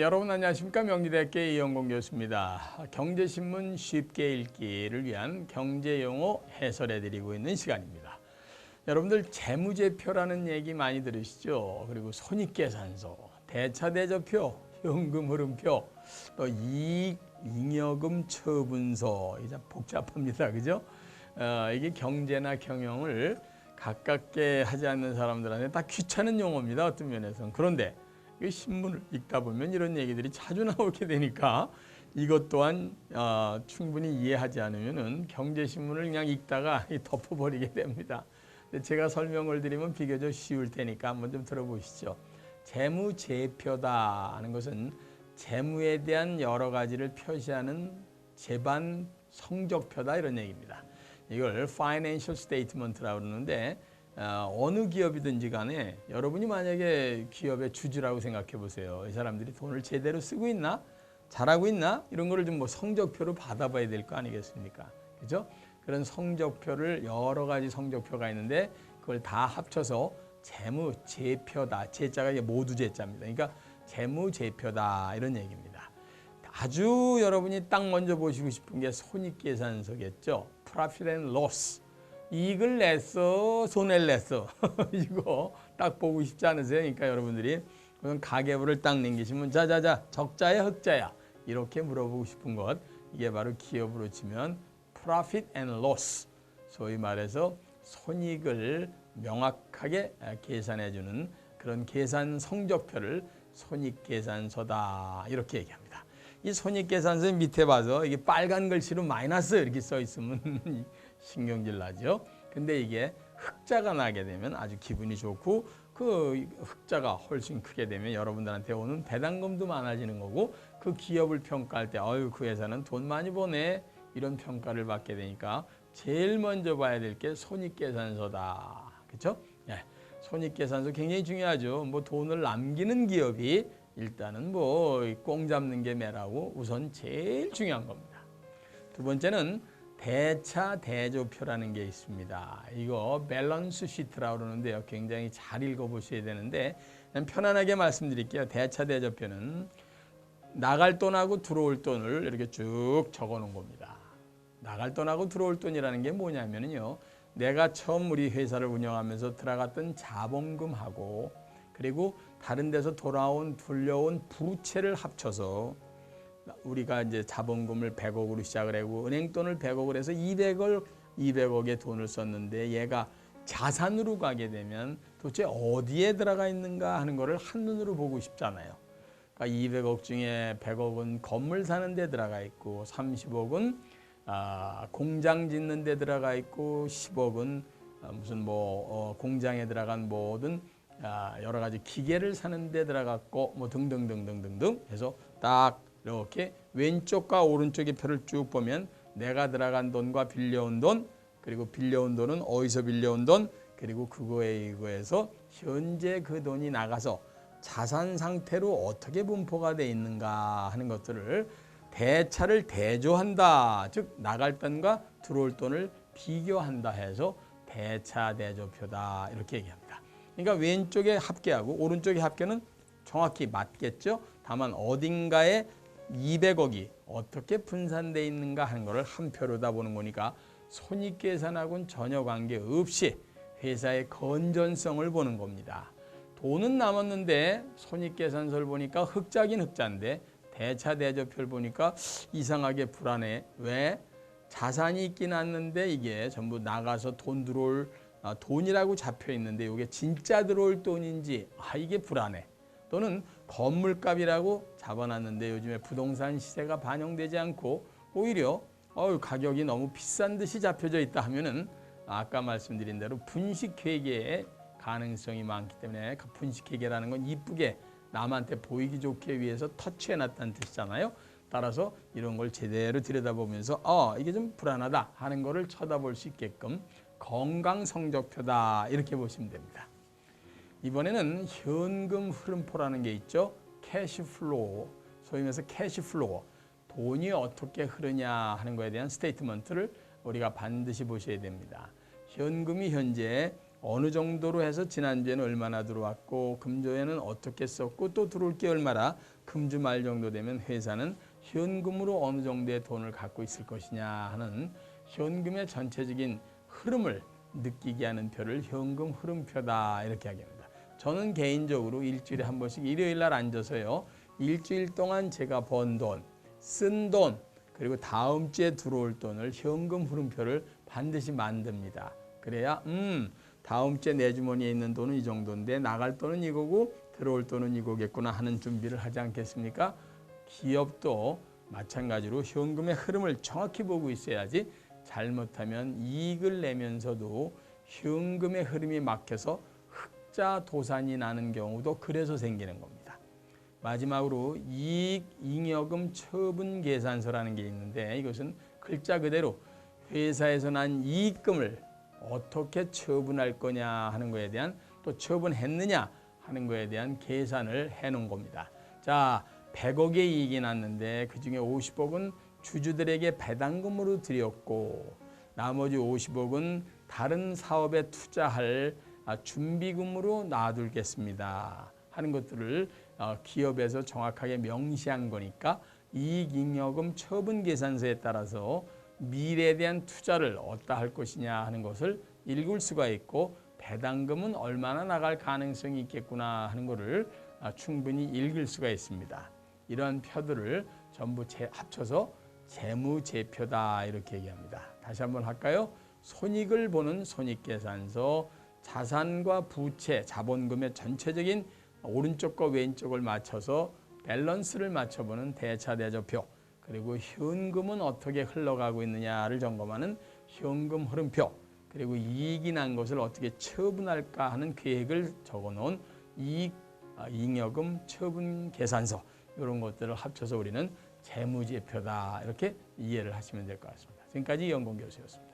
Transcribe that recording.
네, 여러분 안녕하십니까 명지대학교 이영공 교수입니다. 경제신문 쉽게 읽기를 위한 경제용어 해설해드리고 있는 시간입니다. 여러분들 재무제표라는 얘기 많이 들으시죠? 그리고 손익계산서, 대차대조표, 현금흐름표, 또 이익, 잉여금 처분서 이제 복잡합니다, 그죠? 어, 이게 경제나 경영을 가깝게 하지 않는 사람들한테 다 귀찮은 용어입니다, 어떤 면에서는. 그런데 이 신문을 읽다 보면 이런 얘기들이 자주 나오게 되니까 이것 또한 어, 충분히 이해하지 않으면 은 경제신문을 그냥 읽다가 덮어버리게 됩니다. 제가 설명을 드리면 비교적 쉬울 테니까 한번 좀 들어보시죠. 재무제표다 하는 것은 재무에 대한 여러 가지를 표시하는 재반 성적표다 이런 얘기입니다. 이걸 financial statement라고 그러는데 어, 어느 기업이든지 간에 여러분이 만약에 기업의 주주라고 생각해 보세요. 이 사람들이 돈을 제대로 쓰고 있나? 잘하고 있나? 이런 거를 좀 뭐 성적표로 받아봐야 될 거 아니겠습니까? 그죠? 그런 성적표를 여러 가지 성적표가 있는데 그걸 다 합쳐서 재무 제표다. 제자가 이게 모두 제자입니다. 그러니까 재무 제표다 이런 얘기입니다. 아주 여러분이 딱 먼저 보시고 싶은 게 손익계산서겠죠. Profit and Loss. 이익을 냈어, 손해를 냈어. 이거 딱 보고 싶지 않으세요? 그러니까 여러분들이 그런 가계부를 딱 남기시면 자자자 적자야 흑자야 이렇게 물어보고 싶은 것 이게 바로 기업으로 치면 profit and loss 소위 말해서 손익을 명확하게 계산해 주는 그런 계산 성적표를 손익계산서다 이렇게 얘기합니다. 이 손익계산서 밑에 봐서 이게 빨간 글씨로 마이너스 이렇게 써 있으면 신경질 나죠. 근데 이게 흑자가 나게 되면 아주 기분이 좋고 그 흑자가 훨씬 크게 되면 여러분들한테 오는 배당금도 많아지는 거고 그 기업을 평가할 때 어유 그 회사는 돈 많이 버네 이런 평가를 받게 되니까 제일 먼저 봐야 될 게 손익계산서다. 그렇죠? 예. 손익계산서 굉장히 중요하죠. 뭐 돈을 남기는 기업이 일단은 뭐 꽁 잡는 게 매라고 우선 제일 중요한 겁니다. 두 번째는 대차 대조표라는 게 있습니다. 이거 밸런스 시트라고 그러는데요. 굉장히 잘 읽어보셔야 되는데 편안하게 말씀드릴게요. 대차 대조표는 나갈 돈하고 들어올 돈을 이렇게 쭉 적어놓은 겁니다. 나갈 돈하고 들어올 돈이라는 게 뭐냐면요. 내가 처음 우리 회사를 운영하면서 들어갔던 자본금하고 그리고 다른 데서 돌아온 불려온 부채를 합쳐서 우리가 이제 자본금을 100억으로 시작을 하고 은행 돈을 100억을 해서 200을 200억의 돈을 썼는데 얘가 자산으로 가게 되면 도대체 어디에 들어가 있는가 하는 거를 한눈으로 보고 싶잖아요. 그러니까 200억 중에 100억은 건물 사는 데 들어가 있고 30억은 아, 공장 짓는 데 들어가 있고 10억은 아, 무슨 뭐 어, 공장에 들어간 모든 아, 여러 가지 기계를 사는 데 들어갔고 뭐 등등등등등등 해서 딱 이렇게 왼쪽과 오른쪽의 표를 쭉 보면 내가 들어간 돈과 빌려온 돈 그리고 빌려온 돈은 어디서 빌려온 돈 그리고 그거에 의거해서 현재 그 돈이 나가서 자산 상태로 어떻게 분포가 돼 있는가 하는 것들을 대차를 대조한다 즉 나갈 돈과 들어올 돈을 비교한다 해서 대차 대조표다 이렇게 얘기합니다. 그러니까 왼쪽에 합계하고 오른쪽의 합계는 정확히 맞겠죠. 다만 어딘가에 200억이 어떻게 분산돼 있는가 하는 것을 한 표로다 보는 거니까 손익 계산하고는 전혀 관계없이 회사의 건전성을 보는 겁니다. 돈은 남았는데 손익계산서를 보니까 흑자긴 흑자인데 대차 대조표를 보니까 이상하게 불안해. 왜? 자산이 있긴 않는데 이게 전부 나가서 돈 들어올 아, 돈이라고 잡혀 있는데 이게 진짜 들어올 돈인지 아 이게 불안해. 또는 건물값이라고 잡아놨는데 요즘에 부동산 시세가 반영되지 않고 오히려 어유 가격이 너무 비싼 듯이 잡혀져 있다 하면은 아까 말씀드린 대로 분식회계의 가능성이 많기 때문에 그 분식회계라는 건 이쁘게 남한테 보이기 좋게 위해서 터치해놨다는 뜻이잖아요. 따라서 이런 걸 제대로 들여다보면서 어 이게 좀 불안하다 하는 거를 쳐다볼 수 있게끔 건강 성적표다 이렇게 보시면 됩니다. 이번에는 현금 흐름표라는 게 있죠. 캐시플로우, 소위 말해서 캐시플로우, 돈이 어떻게 흐르냐 하는 거에 대한 스테이트먼트를 우리가 반드시 보셔야 됩니다. 현금이 현재 어느 정도로 해서 지난주에는 얼마나 들어왔고 금조에는 어떻게 썼고 또 들어올 게 얼마나 금주 말 정도 되면 회사는 현금으로 어느 정도의 돈을 갖고 있을 것이냐 하는 현금의 전체적인 흐름을 느끼게 하는 표를 현금 흐름표다 이렇게 하겠습니다. 저는 개인적으로 일주일에 한 번씩 일요일 날 앉아서요. 일주일 동안 제가 번 돈, 쓴 돈, 그리고 다음 주에 들어올 돈을 현금 흐름표를 반드시 만듭니다. 그래야 음 다음 주에 내 주머니에 있는 돈은 이 정도인데 나갈 돈은 이거고 들어올 돈은 이거겠구나 하는 준비를 하지 않겠습니까? 기업도 마찬가지로 현금의 흐름을 정확히 보고 있어야지 잘못하면 이익을 내면서도 현금의 흐름이 막혀서 흑 자 도산이 나는 경우도 그래서 생기는 겁니다. 마지막으로 이익 잉여금 처분 계산서라는 게 있는데 이것은 글자 그대로 회사에서 난 이익금을 어떻게 처분할 거냐 하는 거에 대한 또 처분했느냐 하는 거에 대한 계산을 해 놓은 겁니다. 자, 100억의 이익이 났는데 그중에 50억은 주주들에게 배당금으로 드렸고 나머지 50억은 다른 사업에 투자할 아, 준비금으로 놔둘겠습니다 하는 것들을 어, 기업에서 정확하게 명시한 거니까 이익잉여금 처분 계산서에 따라서 미래에 대한 투자를 어디다 할 것이냐 하는 것을 읽을 수가 있고 배당금은 얼마나 나갈 가능성이 있겠구나 하는 것을 아, 충분히 읽을 수가 있습니다. 이러한 표들을 전부 제, 합쳐서 재무제표다 이렇게 얘기합니다. 다시 한번 할까요? 손익을 보는 손익계산서, 자산과 부채, 자본금의 전체적인 오른쪽과 왼쪽을 맞춰서 밸런스를 맞춰보는 대차대조표, 그리고 현금은 어떻게 흘러가고 있느냐를 점검하는 현금 흐름표, 그리고 이익이 난 것을 어떻게 처분할까 하는 계획을 적어놓은 이익 아, 잉여금 처분 계산서 이런 것들을 합쳐서 우리는 재무제표다 이렇게 이해를 하시면 될 것 같습니다. 지금까지 연공 교수였습니다.